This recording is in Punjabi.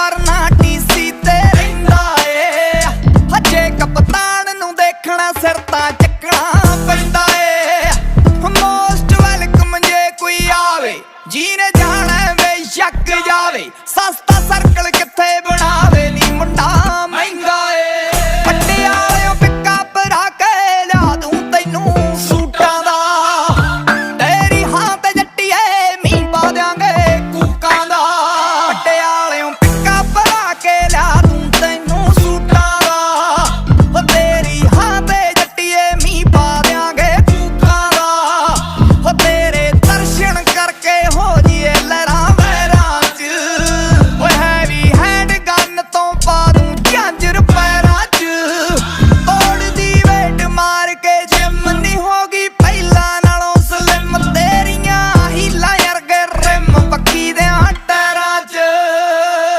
ਪਰਨਾ ਟੀਸੀ ਤੇ ਰਹਿੰਦਾ ਏ। ਹਜੇ ਕਪਤਾਨ ਨੂੰ ਦੇਖਣਾ, ਸਿਰ ਤਾਂ ਚੱਕਣਾ ਪੈਂਦਾ ਏ। ਮੋਸਟ ਵੈਲਕਮ ਜੇ ਕੋਈ ਆਵੇ, ਜੀਨੇ ਜਾਣਾ ਵੇ, ਸ਼ੱਕ ਜਾਵੇ। ਸਸਤਾ ਸਰ